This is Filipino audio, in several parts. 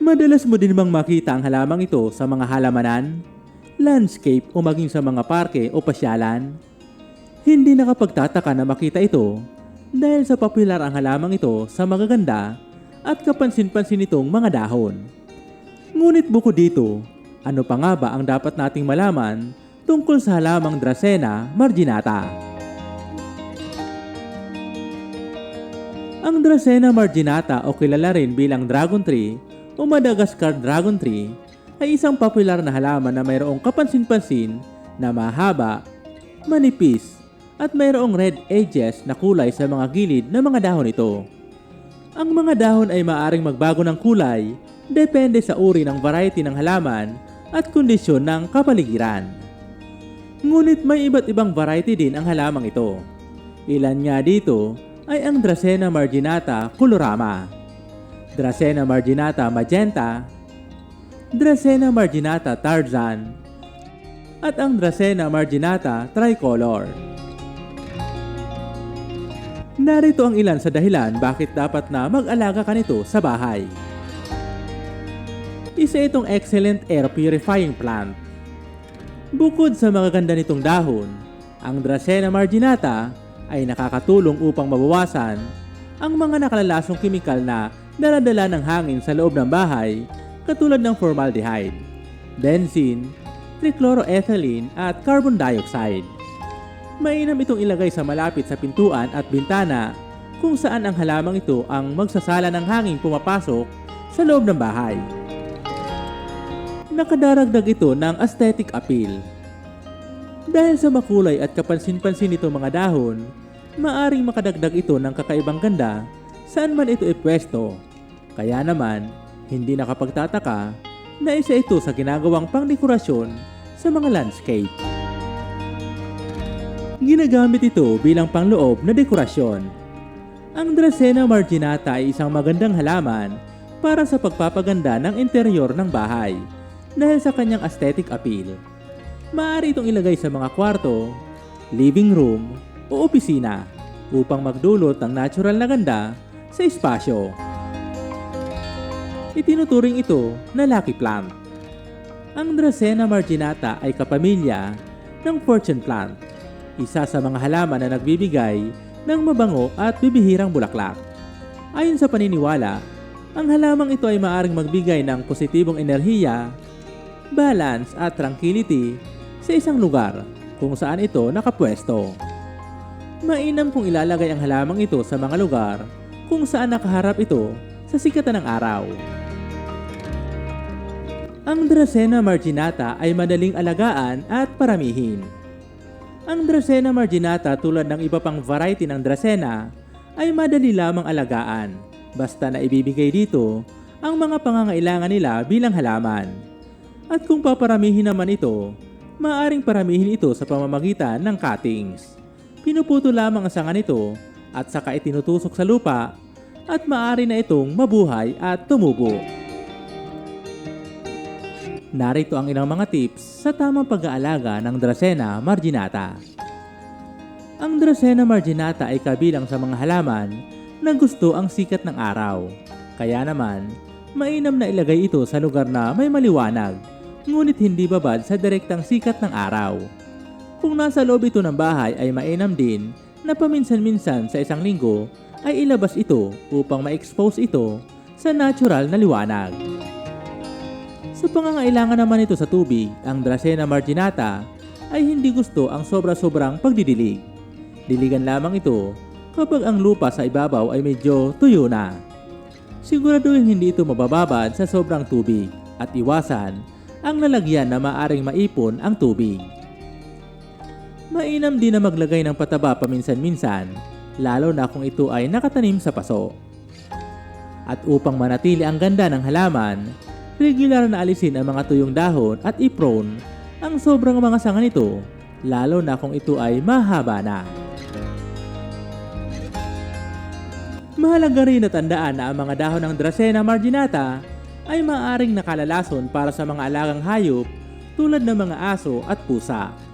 Madalas mo din bang makita ang halamang ito sa mga halamanan, landscape o maging sa mga parke o pasyalan? Hindi nakapagtataka na makita ito dahil sa popular ang halamang ito sa magaganda at kapansin-pansin nitong mga dahon. Ngunit bukod dito, ano pa nga ba ang dapat nating malaman tungkol sa halamang Dracena marginata? Ang Dracena marginata o kilala rin bilang dragon tree o Madagascar dragon tree ay isang popular na halaman na mayroong kapansin-pansin na mahaba, manipis, at mayroong red edges na kulay sa mga gilid ng mga dahon nito. Ang mga dahon ay maaring magbago ng kulay depende sa uri ng variety ng halaman at kondisyon ng kapaligiran. Ngunit may iba't ibang variety din ang halamang ito. Ilan nga dito ay ang Dracena marginata colorama, Dracena marginata magenta, Dracena marginata tarzan, at ang Dracena marginata tricolor. Narito ang ilan sa dahilan bakit dapat na mag-alaga ka nito sa bahay. Isa itong excellent air purifying plant. Bukod sa mga ganda nitong dahon, ang Dracena marginata ay nakakatulong upang mabawasan ang mga nakalalasong kimikal na daladala ng hangin sa loob ng bahay katulad ng formaldehyde, benzene, trichloroethylene at carbon dioxide. Mainam itong ilagay sa malapit sa pintuan at bintana kung saan ang halamang ito ang magsasala ng hangin pumapasok sa loob ng bahay. Nakadaragdag ito ng aesthetic appeal. Dahil sa makulay at kapansin-pansin nito mga dahon, maaring makadagdag ito ng kakaibang ganda saan man ito ipwesto. Kaya naman, hindi nakapagtataka na isa ito sa ginagawang pangdekorasyon sa mga landscape. Ginagamit ito bilang pangloob na dekorasyon. Ang Dracena marginata ay isang magandang halaman para sa pagpapaganda ng interior ng bahay dahil sa kanyang aesthetic appeal. Maaari itong ilagay sa mga kwarto, living room o opisina upang magdulot ng natural na ganda sa espasyo. Itinuturing ito na lucky plant. Ang Dracena marginata ay kapamilya ng fortune plant, isa sa mga halaman na nagbibigay ng mabango at bibihirang bulaklak. Ayon sa paniniwala, ang halamang ito ay maaring magbigay ng positibong enerhiya, balance at tranquility sa isang lugar kung saan ito nakapwesto. Mainam kung ilalagay ang halamang ito sa mga lugar kung saan nakaharap ito sa sikatan ng araw. Ang Dracena marginata ay madaling alagaan at paramihin. Ang Dracena marginata tulad ng iba pang variety ng Dracena ay madali lamang alagaan basta na ibibigay dito ang mga pangangailangan nila bilang halaman. At kung paparamihin naman ito, maaring paramihin ito sa pamamagitan ng cuttings. Pinuputo lamang ang sanga nito at saka itinutusok sa lupa at maaari na itong mabuhay at tumubo. Narito ang ilang mga tips sa tamang pag-aalaga ng Dracena marginata. Ang Dracena marginata ay kabilang sa mga halaman na gusto ang sikat ng araw. Kaya naman, mainam na ilagay ito sa lugar na may maliwanag, ngunit hindi babad sa direktang sikat ng araw. Kung nasa loob ito ng bahay ay mainam din na paminsan-minsan sa isang linggo ay ilabas ito upang ma-expose ito sa natural na liwanag. Sa pangangailangan naman ito sa tubig, ang Dracena marginata ay hindi gusto ang sobra-sobrang pagdidilig. Diligan lamang ito kapag ang lupa sa ibabaw ay medyo tuyo na. Siguraduhin hindi ito mabababad sa sobrang tubig at iwasan ang lalagyan na maaring maipon ang tubig. Mainam din na maglagay ng pataba paminsan-minsan, lalo na kung ito ay nakatanim sa paso. At upang manatili ang ganda ng halaman, regular na alisin ang mga tuyong dahon at iprone ang sobrang mga sanga nito, lalo na kung ito ay mahaba na. Mahalaga rin na tandaan na ang mga dahon ng Dracena marginata ay maaaring nakalalason para sa mga alagang hayop tulad ng mga aso at pusa.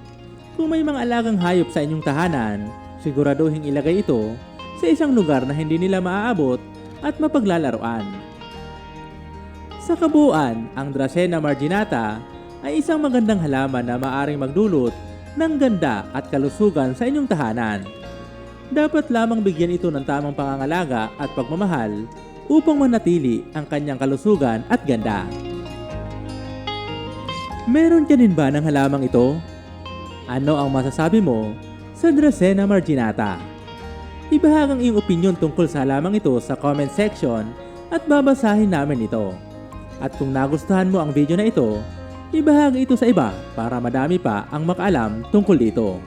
Kung may mga alagang hayop sa inyong tahanan, siguraduhin ilagay ito sa isang lugar na hindi nila maaabot at mapaglalaroan. Sa kabuuan, ang Dracena marginata ay isang magandang halaman na maaring magdulot ng ganda at kalusugan sa inyong tahanan. Dapat lamang bigyan ito ng tamang pangangalaga at pagmamahal upang manatili ang kanyang kalusugan at ganda. Meron ka din ba ng halamang ito? Ano ang masasabi mo sa Dracena marginata? Ibahag ang iyong opinion tungkol sa halamang ito sa comment section at babasahin namin ito. At kung nagustuhan mo ang video na ito, ibahagi ito sa iba para madami pa ang makaalam tungkol dito.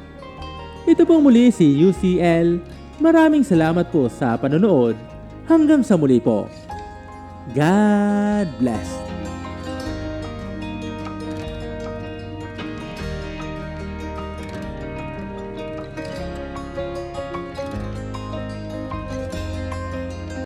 Ito po muli si UCL. Maraming salamat po sa panonood. Hanggang sa muli po. God bless.